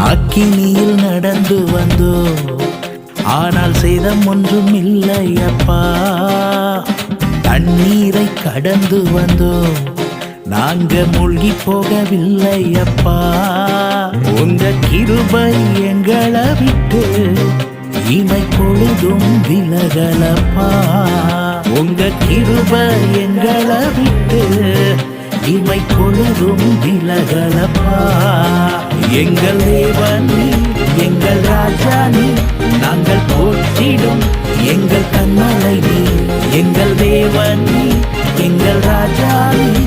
அக்கினியில் நடந்து வந்தோ. ஆனால் சேதம் ஒன்றும் இல்லை அப்பா. தண்ணீரை கடந்து வந்தோ. நாங்க மூழ்கி போகவில்லை அப்பா. உங்க கிருபை எங்களை விட்டு இமை பொழுதும் விலகலப்பா உங்க கிருபை எங்களை விட்டு இமை பொழுதும் விலகலப்பா எங்கள் தேவனி எங்கள் ராஜானி நாங்கள் போற்றிடும் எங்கள் கண்மலை நீ எங்கள் தேவனி எங்கள் ராஜானி நாங்கள்